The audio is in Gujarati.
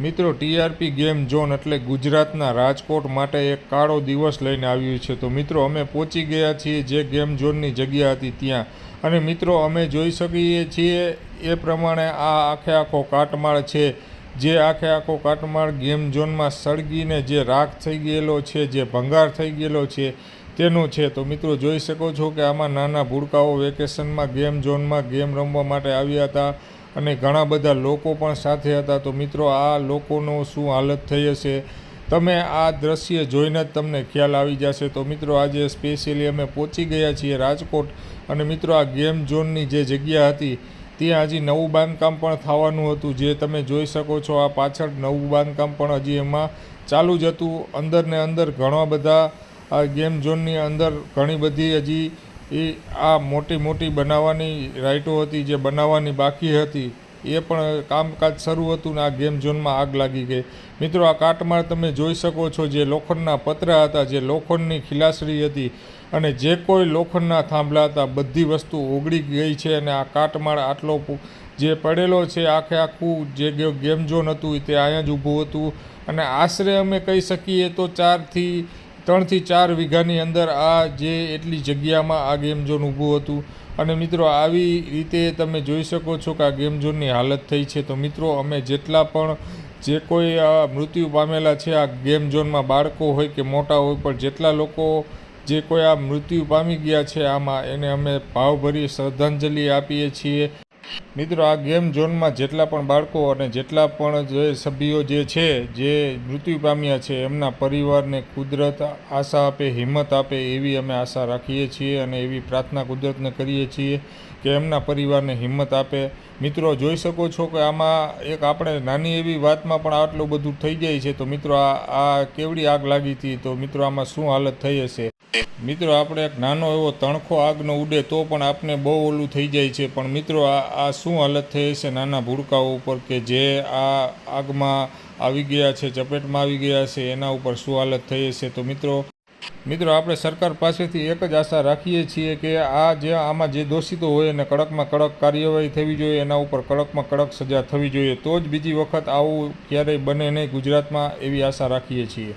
મિત્રો ટીઆરપી ગેમ ઝોન એટલે ગુજરાતના રાજકોટ માટે એક કાળો દિવસ લઈને આવ્યું છે. તો મિત્રો, અમે પહોંચી ગયા છીએ જે ગેમ ઝોનની જગ્યા હતી ત્યાં. અને મિત્રો, અમે જોઈ શકીએ છીએ એ પ્રમાણે આ આખે આખો કાટમાળ છે. જે આખે આખો કાટમાળ ગેમ ઝોનમાં સળગીને જે રાખ થઈ ગયેલો છે, જે ભંગાર થઈ ગયેલો છે, તેનું છે. તો મિત્રો, જોઈ શકો છો કે આમાં નાના ભૂડકાઓ વેકેશનમાં ગેમ ઝોનમાં ગેમ રમવા માટે આવ્યા હતા. અને ઘણા બધા લોકો પણ સાથે હતા. તો મિત્રો, આ લોકોનો શું હાલત થઈ હશે? તમે આ દ્રશ્ય જોઈને જ તમને ખ્યાલ આવી જશે. તો મિત્રો, આજે સ્પેશિયલી અમે પહોંચી ગયા છીએ રાજકોટ. અને મિત્રો, આ ગેમ ઝોનની જે જગ્યા હતી, ત્યાં હજી નવું બાંધકામ પણ થવાનું હતું. જે તમે જોઈ શકો છો, આ પાછળ નવું બાંધકામ પણ હજી એમાં ચાલુ જ હતું. અંદર ને અંદર ઘણા બધા આ ગેમ ઝોનની અંદર ઘણી બધી હજી એ આ મોટી મોટી બનાવવાની રાઇટો હતી, જે બનાવવાની બાકી હતી, એ પણ કામકાજ શરૂ હતું ને આ ગેમ ઝોનમાં આગ લાગી ગઈ. મિત્રો, આ કાટમાળ તમે જોઈ શકો છો જે લોખંડના પતરા હતા, જે લોખંડની ખીલાસરી હતી અને જે કોઈ લોખંડના થાંભલા હતા, બધી વસ્તુ ઓગળી ગઈ છે અને આ કાટમાળ આટલો જે પડેલો છે, આખે આખું જે ગેમ ઝોન હતું તે અહીંયા જ ઊભું હતું. અને આશરે અમે કહી શકીએ તો ચારથી ત્રણથી ચાર વીઘાની અંદર આ જે એટલી જગ્યામાં આ ગેમ ઝોન ઊભું હતું. અને મિત્રો, આવી રીતે તમે જોઈ શકો છો કે આ ગેમ ઝોનની હાલત થઈ છે. તો મિત્રો, અમે જેટલા પણ જે કોઈ મૃત્યુ પામેલા છે, આ ગેમ ઝોનમાં બાળકો હોય કે મોટા હોય, પણ જેટલા લોકો જે કોઈ આ મૃત્યુ પામી ગયા છે, આમાં એને અમે ભાવભરી શ્રદ્ધાંજલિ આપીએ છીએ. મિત્રો, આ ગેમ ઝોનમાં જેટલા પણ બાળકો અને જેટલા પણ જે સભ્યો જે છે, જે મૃત્યુ પામ્યા છે, એમના પરિવારને કુદરત આશા આપે, હિંમત આપે એવી અમે આશા રાખીએ છીએ અને એવી પ્રાર્થના કુદરતને કરીએ છીએ કે એમના પરિવારને હિંમત આપે. મિત્રો, જોઈ શકો છો કે આમાં એક આપણે નાની એવી વાતમાં પણ આટલું બધું થઈ જાય છે. તો મિત્રો, આ આ કેવડી આગ લાગી હતી? તો મિત્રો, આમાં શું હાલત થઈ હશે? મિત્રો, આપણે એક નાનો એવો તણખો આગનો ઉડે તો પણ આપને બહુ ઓલું થઈ જાય છે. પણ મિત્રો, આ આ શું હાલત થઈ હશે નાના ભૂડકાઓ ઉપર કે જે આ આગમાં આવી ગયા છે, ચપેટમાં આવી ગયા છે, એના ઉપર શું હાલત થઈ હશે? તો મિત્રો મિત્રો, આપણે સરકાર પાસેથી એક જ આશા રાખીએ છીએ કે આ જે, આમાં જે દોષિતો હોય એને કડકમાં કડક કાર્યવાહી થવી જોઈએ, એના ઉપર કડકમાં કડક સજા થવી જોઈએ. તો જ બીજી વખત આવું ક્યારેય બને નહીં ગુજરાતમાં, એવી આશા રાખીએ છીએ.